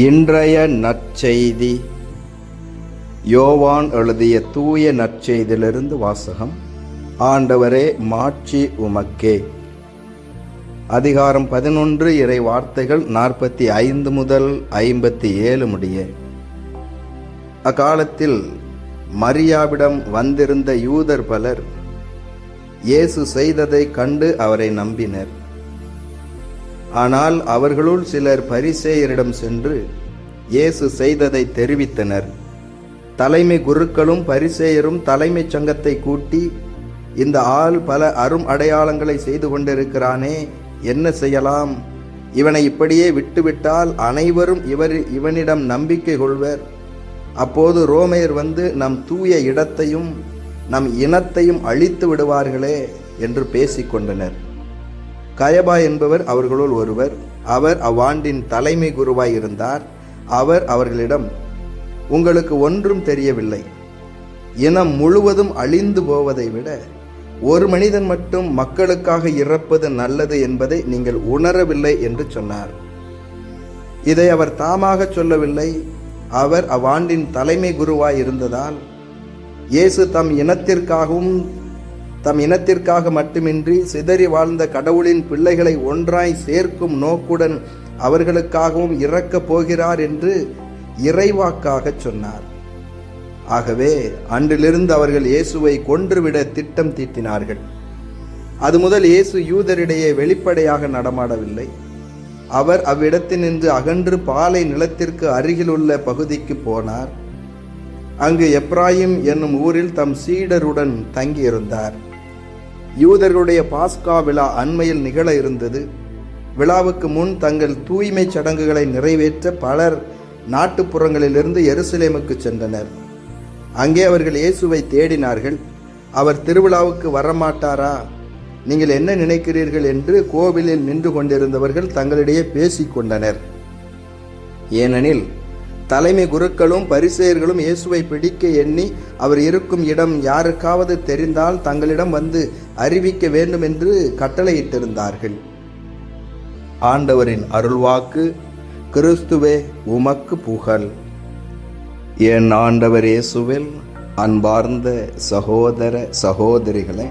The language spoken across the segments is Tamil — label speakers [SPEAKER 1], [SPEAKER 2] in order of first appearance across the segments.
[SPEAKER 1] இன்றைய நற்செய்தி. யோவான் எழுதிய தூய நற்செய்தியிலிருந்து வாசகம். ஆண்டவரே மாட்சி உமக்கே. அதிகாரம் பதினொன்று இறை வார்த்தைகள் நாற்பத்தி ஐந்து முதல் ஐம்பத்தி ஏழு முடிய. அக்காலத்தில் மரியாவிடம் வந்திருந்த யூதர் பலர் இயேசு செய்ததைக் கண்டு அவரை நம்பினர். ஆனால் அவர்களுள் சிலர் பரிசேயரிடம் சென்று இயேசு செய்ததை தெரிவித்தனர். தலைமை குருக்களும் பரிசேயரும் தலைமைச் சங்கத்தை கூட்டி இந்த ஆள் பல அரும் அடையாளங்களை செய்து கொண்டிருக்கிறானே என்ன செய்யலாம்? இவனை இப்படியே விட்டுவிட்டால் அனைவரும் இவர் இவனிடம் நம்பிக்கை கொள்வர். அப்போது ரோமையர் வந்து நம் தூய இடத்தையும் நம் இனத்தையும் அழித்து விடுவார்களே என்று பேசிக்கொண்டனர். கயபா என்பவர் அவர்களுள் ஒருவர். அவர் அவ்வாண்டின் தலைமை குருவாய் இருந்தார். அவர் அவர்களிடம் உங்களுக்கு ஒன்றும் தெரியவில்லை. இனம் முழுவதும் அழிந்து போவதை விட ஒரு மனிதன் மட்டும் மக்களுக்காக இறப்பது நல்லது என்பதை நீங்கள் உணரவில்லை என்று சொன்னார். இதை அவர் தாமாக சொல்லவில்லை. அவர் அவ்வாண்டின் தலைமை குருவாய் இருந்ததால் இயேசு தம் இனத்திற்காகவும் தம் இனத்திற்காக மட்டுமின்றி சிதறி வாழ்ந்த கடவுளின் பிள்ளைகளை ஒன்றாய் சேர்க்கும் நோக்குடன் அவர்களுக்காகவும் இறக்கப் போகிறார் என்று இறைவாக்காகச் சொன்னார். ஆகவே அன்றிலிருந்து அவர்கள் இயேசுவை கொன்றுவிட திட்டம் தீட்டினார்கள். அது முதல் இயேசு யூதரிடையே வெளிப்படையாக நடமாடவில்லை. அவர் அவ்விடத்தினின்று அகன்று பாலை நிலத்திற்கு அருகிலுள்ள பகுதிக்கு போனார். அங்கு எப்ராயிம் என்னும் ஊரில் தம் சீடருடன் தங்கியிருந்தார். யூதர்களுடைய பாஸ்கா விழா அண்மையில் நிகழ இருந்தது. விழாவுக்கு முன் தங்கள் தூய்மை சடங்குகளை நிறைவேற்ற பலர் நாட்டுப்புறங்களிலிருந்து எருசலேமுக்கு சென்றனர். அங்கே அவர்கள் இயேசுவை தேடினார்கள். அவர் திருவிழாவுக்கு வரமாட்டாரா? நீங்கள் என்ன நினைக்கிறீர்கள்? என்று கோவிலில் நின்று கொண்டிருந்தவர்கள் தங்களிடையே பேசிக்கொண்டனர் ஏனெனில் தலைமை குருக்களும் பரிசெயர்களும் இயேசுவை பிடிக்க எண்ணி அவர் இருக்கும் இடம் யாருக்காவது தெரிந்தால் தங்களிடம் வந்து அறிவிக்க வேண்டும் என்று கட்டளையிட்டிருந்தார்கள். ஆண்டவரின் அருள்வாக்கு கிறிஸ்துவே உமக்கு புகழ். என் ஆண்டவர் இயேசுவில் அன்பார்ந்த சகோதர சகோதரிகளே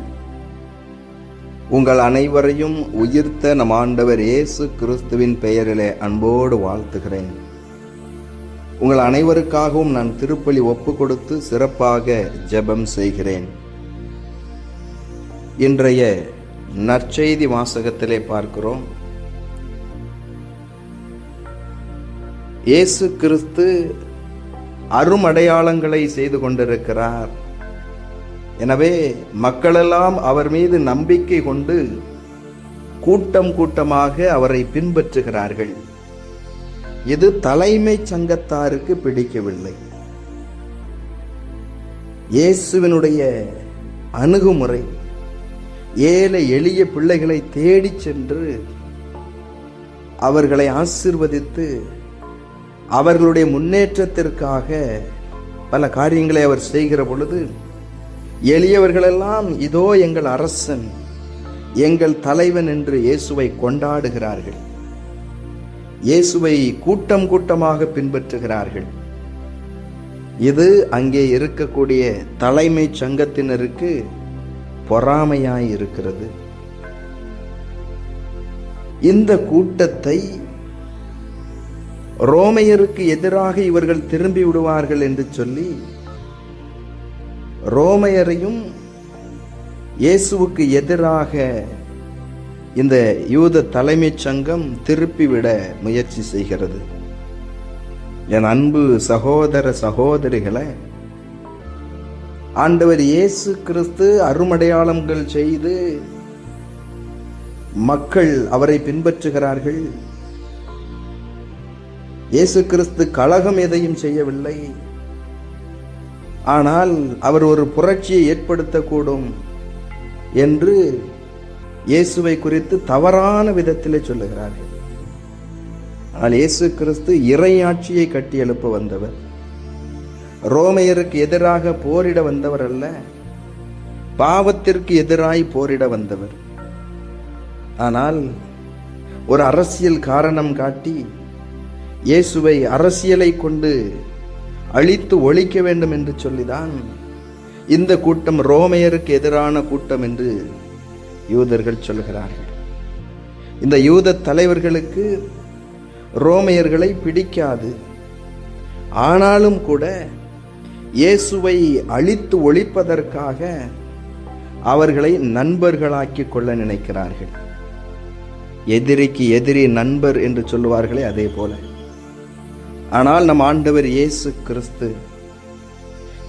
[SPEAKER 1] உங்கள் அனைவரையும் உயிர்த்த நம் ஆண்டவர் இயேசு கிறிஸ்துவின் பெயரிலே அன்போடு வாழ்த்துகிறேன். உங்கள் அனைவருக்காகவும் நான் திருப்பலி ஒப்பு கொடுத்து சிறப்பாக ஜெபம் செய்கிறேன். இன்றைய நற்செய்தி வாசகத்திலே பார்க்கிறோம். இயேசு கிறிஸ்து அருமடையாளங்களை செய்து கொண்டிருக்கிறார். எனவே மக்களெல்லாம் அவர் மீது நம்பிக்கை கொண்டு கூட்டம் கூட்டமாக அவரை பின்பற்றுகிறார்கள். இது தலைமை சங்கத்தாருக்கு பிடிக்கவில்லை? இயேசுவினுடைய அணுகுமுறை ஏழை எளிய பிள்ளைகளை தேடிச் சென்று அவர்களை ஆசிர்வதித்து அவர்களுடைய முன்னேற்றத்திற்காக பல காரியங்களை அவர் செய்கிற பொழுது எளியவர்களெல்லாம் இதோ எங்கள் அரசன் எங்கள் தலைவன் என்று இயேசுவை கொண்டாடுகிறார்கள். இயேசுவை கூட்டம் கூட்டமாக பின்பற்றுகிறார்கள். இது அங்கே இருக்கக்கூடிய தலைமை சங்கத்தினருக்கு பொறாமையாய் இருக்கிறது. இந்த கூட்டத்தை ரோமையருக்கு எதிராக இவர்கள் திரும்பி விடுவார்கள் என்று சொல்லி ரோமையரையும் இயேசுவுக்கு எதிராக இந்த யூத தலைமைச் சங்கம் திருப்பிவிட முயற்சி செய்கிறது. என் அன்பு சகோதர சகோதரிகளை ஆண்டவர் இயேசு கிறிஸ்து அருமடையாளங்கள் செய்து மக்கள் அவரை பின்பற்றுகிறார்கள். இயேசு கிறிஸ்து கழகம் எதையும் செய்யவில்லை. ஆனால் அவர் ஒரு புரட்சியை ஏற்படுத்தக்கூடும் என்று இயேசுவை குறித்து தவறான விதத்திலே சொல்லுகிறார்கள் ஆனால் இயேசு கிறிஸ்து இறையாட்சியை கட்டி எழுப்ப வந்தவர். ரோமையருக்கு எதிராக போரிட வந்தவர் அல்ல பாவத்திற்கு எதிராய் போரிட வந்தவர். ஆனால் ஒரு அரசியல் காரணம் காட்டி இயேசுவை அரசியலை கொண்டு அழித்து ஒழிக்க வேண்டும் என்று சொல்லிதான் இந்த கூட்டம் ரோமையருக்கு எதிரான கூட்டம் என்று யூதர்கள் சொல்கிறார்கள். இந்த யூத தலைவர்களுக்கு ரோமையர்களை பிடிக்காது. ஆனாலும் கூட இயேசுவை அழித்து ஒழிப்பதற்காக அவர்களை நண்பர்களாக்கி கொள்ள நினைக்கிறார்கள். எதிரிக்கு எதிரி நண்பர் என்று சொல்லுவார்களே அதே போல. ஆனால் நம் ஆண்டவர் இயேசு கிறிஸ்து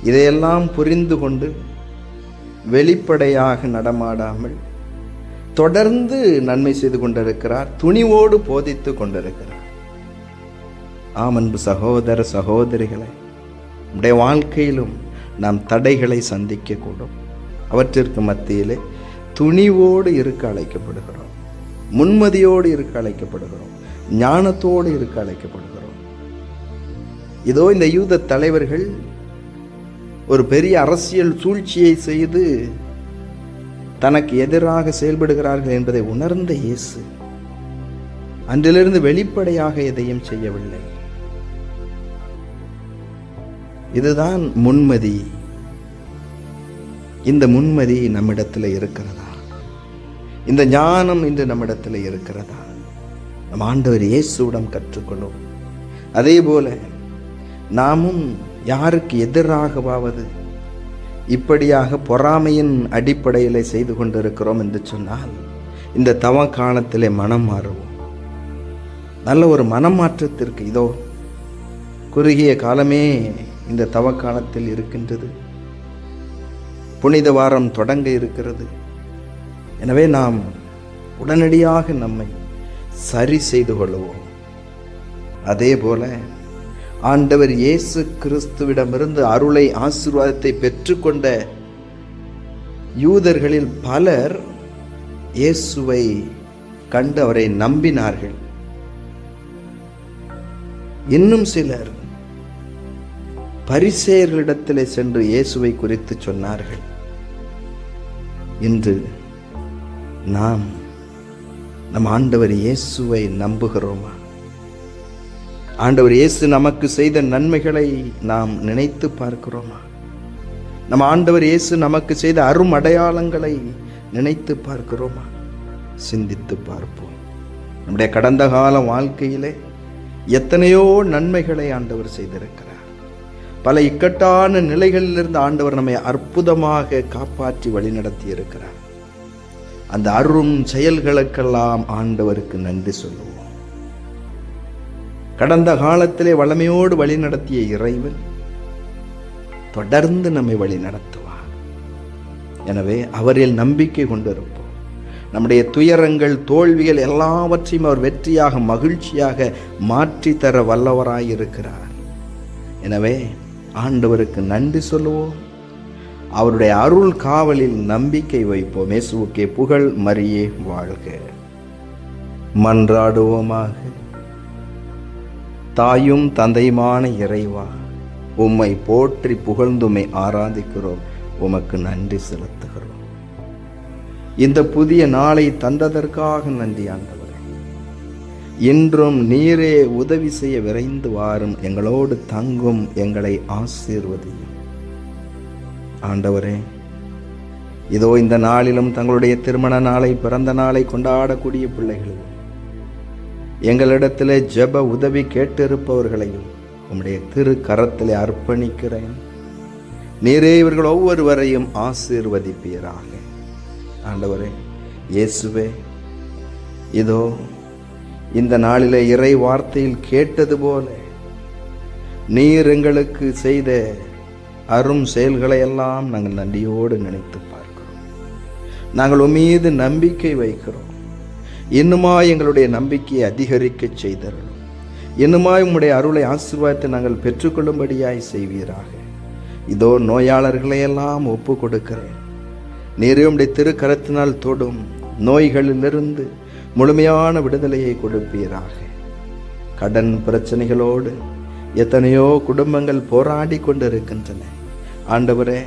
[SPEAKER 1] இதையெல்லாம் புரிந்து கொண்டு வெளிப்படையாக நடமாடாமல் தொடர்ந்து நன்மை செய்து கொண்டிருக்கிறார் துணிவோடு போதித்து கொண்டிருக்கிறார். ஆம் அன்பு சகோதர சகோதரிகளை நம்முடைய வாழ்க்கையிலும் நாம் தடைகளை சந்திக்கக்கூடும். அவற்றிற்கு மத்தியிலே துணிவோடு இருக்க அழைக்கப்படுகிறோம். முன்மதியோடு இருக்க அழைக்கப்படுகிறோம். ஞானத்தோடு இருக்க அழைக்கப்படுகிறோம். இதோ இந்த யூத தலைவர்கள் ஒரு பெரிய அரசியல் சூழ்ச்சியை செய்து தனக்கு எதிராக செயல்படுகிறார்கள் என்பதை உணர்ந்த இயேசு அன்றிலிருந்து வெளிப்படையாக எதையும் செய்யவில்லை. இதுதான் முன்மதி. இந்த முன்மதி நம்மிடத்தில் இருக்கிறதா? இந்த ஞானம் இன்று நம்மிடத்தில் இருக்கிறதா? நம் ஆண்டவர் இயேசுவிடம் கற்றுக்கொள்ளும். அதே போல நாமும் யாருக்கு எதிராகவாவது இப்படியாக பொறாமையின் அடிப்படையில் செய்து கொண்டிருக்கிறோம் என்று சொன்னால் இந்த தவ காலத்திலே மனம் மாறுவோம். நல்ல ஒரு மனமாற்றத்திற்கு இதோ குறுகிய காலமே இந்த தவ காலத்தில் இருக்கின்றது. புனித வாரம் தொடங்க இருக்கிறது. எனவே நாம் உடனடியாக நம்மை சரி செய்து கொள்வோம். அதே போல ஆண்டவர் இயேசு கிறிஸ்துவிடமிருந்து அருளை ஆசீர்வாதத்தை பெற்றுக்கொண்ட யூதர்களில் பலர் இயேசுவை கண்டு அவரை நம்பினார்கள். இன்னும் சிலர் பரிசேயர்களிடத்திலே சென்று இயேசுவை குறித்து சொன்னார்கள். இன்று நாம் நம் ஆண்டவர் இயேசுவை நம்புகிறோமா? ஆண்டவர் இயேசு நமக்கு செய்த நன்மைகளை நாம் நினைத்து பார்க்கிறோமா? நம் ஆண்டவர் இயேசு நமக்கு செய்த அரும் அடையாளங்களை நினைத்து பார்க்கிறோமா? சிந்தித்து பார்ப்போம். நம்முடைய கடந்த கால வாழ்க்கையிலே எத்தனையோ நன்மைகளை ஆண்டவர் செய்திருக்கிறார். பல இக்கட்டான நிலைகளிலிருந்து ஆண்டவர் நம்மை அற்புதமாக காப்பாற்றி வழிநடத்தி இருக்கிறார் அந்த அரும் செயல்களுக்கெல்லாம் ஆண்டவருக்கு நன்றி சொல்லுவோம். கடந்த காலத்திலே வளமையோடு வழிநடத்திய இறைவன் தொடர்ந்து நம்மை வழி நடத்துவார். எனவே அவரில் நம்பிக்கை கொண்டிருப்போம். நம்முடைய துயரங்கள் தோல்விகள் எல்லாவற்றையும் அவர் வெற்றியாக மகிழ்ச்சியாக மாற்றி தர வல்லவராயிருக்கிறார். எனவே ஆண்டவருக்கு நன்றி சொல்லுவோம். அவருடைய அருள் காவலில் நம்பிக்கை வைப்போம். இயேசுக்கே புகழ் மரியே வாழ்க. மன்றாடுவோமாக. தாயும் தந்தையுமான இறைவா உம்மை போற்றி புகழ்ந்துமை ஆராதிக்கிறோம். உமக்கு நன்றி செலுத்துகிறோம். இந்த புதிய நாளை தந்ததற்காக நன்றி ஆண்டவரே. இன்றும் நீரே உதவி செய்ய விரைந்து வாரும். எங்களோடு தங்கும் எங்களை ஆசீர்வதியும். ஆண்டவரே இதோ இந்த நாளிலும் தங்களுடைய திருமண நாளை பிறந்த நாளை கொண்டாடக்கூடிய பிள்ளைகளையும் எங்களிடத்திலே ஜெப உதவி கேட்டிருப்பவர்களையும் உம்முடைய திரு கரத்திலே அர்ப்பணிக்கிறேன். நீரே இவர்கள் ஒவ்வொருவரையும் ஆசீர்வதிப்பீராக. ஆண்டவரே இயேசுவே இதோ இந்த நாளிலே இறை வார்த்தையில் கேட்டது போல நீர் எங்களுக்கு செய்த அரும் செயல்களை எல்லாம் நாங்கள் நன்றியோடு நினைத்து பார்க்கிறோம். நாங்கள் உன் மீது நம்பிக்கை வைக்கிறோம். இன்னுமாய் எங்களுடைய நம்பிக்கையை அதிகரிக்க செய்தரணும் இன்னுமாய் உம்முடைய அருளை ஆசீர்வாதத்தை நாங்கள் பெற்றுக்கொள்ளும்படியாய் செய்வீராக. இதோ நோயாளர்களை எல்லாம் ஒப்பு கொடுக்கிறேன் நீரே உம்முடைய திருக்கரத்தினால் தொடும் நோய்களிலிருந்து முழுமையான விடுதலையை கொடுப்பீராக. கடன் பிரச்சனைகளோடு எத்தனையோ குடும்பங்கள் போராடி கொண்டிருக்கின்றன. ஆண்டவரே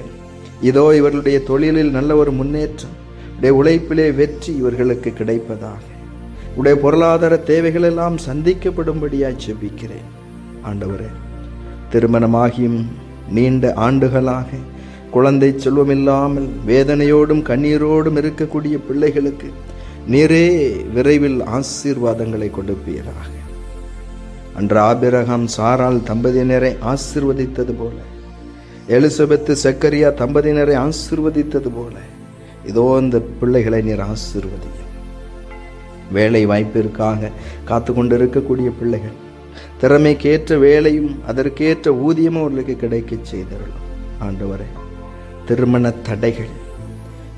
[SPEAKER 1] இதோ இவர்களுடைய தொழிலில் நல்ல ஒரு முன்னேற்றம் உடைய உழைப்பிலே வெற்றி இவர்களுக்கு கிடைப்பதாக. உடைய பொருளாதார தேவைகள் எல்லாம் சந்திக்கப்படும்படியாய் ஜெபிக்கிறேன். ஆண்டவரே திருமணமாகியும் நீண்ட ஆண்டுகளாக குழந்தை செல்வமில்லாமல் வேதனையோடும் கண்ணீரோடும் இருக்கக்கூடிய பிள்ளைகளுக்கு நீரே விரைவில் ஆசீர்வாதங்களை கொடுப்பீராக. அன்று ஆபிரகாம் சாரால் தம்பதியினரை ஆசிர்வதித்தது போல எலிசபெத்து சக்கரியா தம்பதியினரை ஆசிர்வதித்தது போல இதோ அந்த பிள்ளைகளை நீர் ஆசிர்வதிக்க வேலை வாய்ப்பிற்காக காத்து கொண்டிருக்கக்கூடிய பிள்ளைகள். திறமைக்கேற்ற வேலையும் அதற்கேற்ற ஊதியமும் அவர்களுக்கு கிடைக்க செய்தருளும். ஆண்டவரே திருமண தடைகள்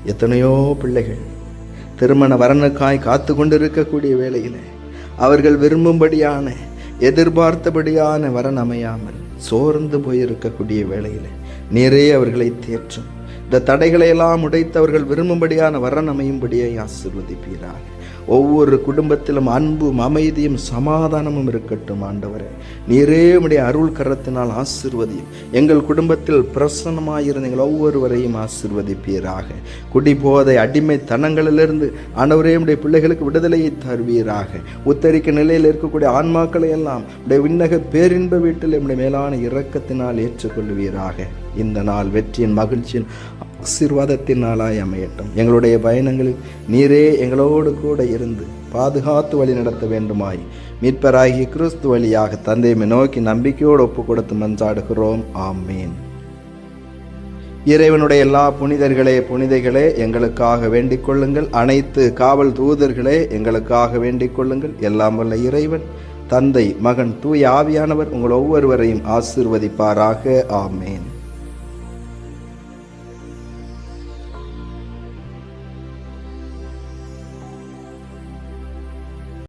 [SPEAKER 1] எத்தனையோ பிள்ளைகள் திருமண வரனுக்காய் காத்து கொண்டிருக்கக்கூடிய வேளையில் அவர்கள் விரும்பும்படியான எதிர்பார்த்தபடியான வரன் அமையாமல் சோர்ந்து போயிருக்கக்கூடிய வேளையில் நிறைய அவர்களை தேற்றும். இந்த தடைகளை எல்லாம் உடைத்து அவர்கள் விரும்பும்படியான வரன் அமையும்படியை ஆசிர்வதிப்பீராக. ஒவ்வொரு குடும்பத்திலும் அன்பும் அமைதியும் சமாதானமும் இருக்கட்டும் ஆண்டவரே. நீரே உடைய அருள் கரத்தினால் ஆசிர்வதியும். எங்கள் குடும்பத்தில் பிரசன்னமாயிருந்தீங்கள் ஒவ்வொருவரையும் ஆசிர்வதிப்பீராக. குடி போதை அடிமைத்தனங்களிலிருந்து ஆண்டவரே உடைய பிள்ளைகளுக்கு விடுதலையை தருவீராக. உத்தரிக்க நிலையில் இருக்கக்கூடிய ஆன்மாக்களை எல்லாம் உடைய விண்ணக பேரின்ப வீட்டில் உடைய மேலான இரக்கத்தினால் ஏற்றுக்கொள்வீராக. இந்த நாள் வெற்றியின் மகிழ்ச்சியின் ஆசீர்வாதத்தினாலாய் அமையட்டும். எங்களுடைய பயணங்களில் நீரே எங்களோடு கூட இருந்து பாதுகாத்து வழி நடத்த வேண்டுமாய் மீட்பராகிய கிறிஸ்து வழியாக தந்தையை நோக்கி நம்பிக்கையோடு ஒப்பு கொடுத்து மன்றாடுகிறோம். ஆமீன். இறைவனுடைய எல்லா புனிதர்களே புனிதைகளே எங்களுக்காக வேண்டிக் கொள்ளுங்கள். அனைத்து காவல் தூதர்களே எங்களுக்காக வேண்டிக் கொள்ளுங்கள். எல்லாம் வல்ல இறைவன் தந்தை மகன் தூய ஆவியானவர் உங்கள் ஒவ்வொருவரையும் ஆசீர்வதிப்பாராக. ஆமேன்.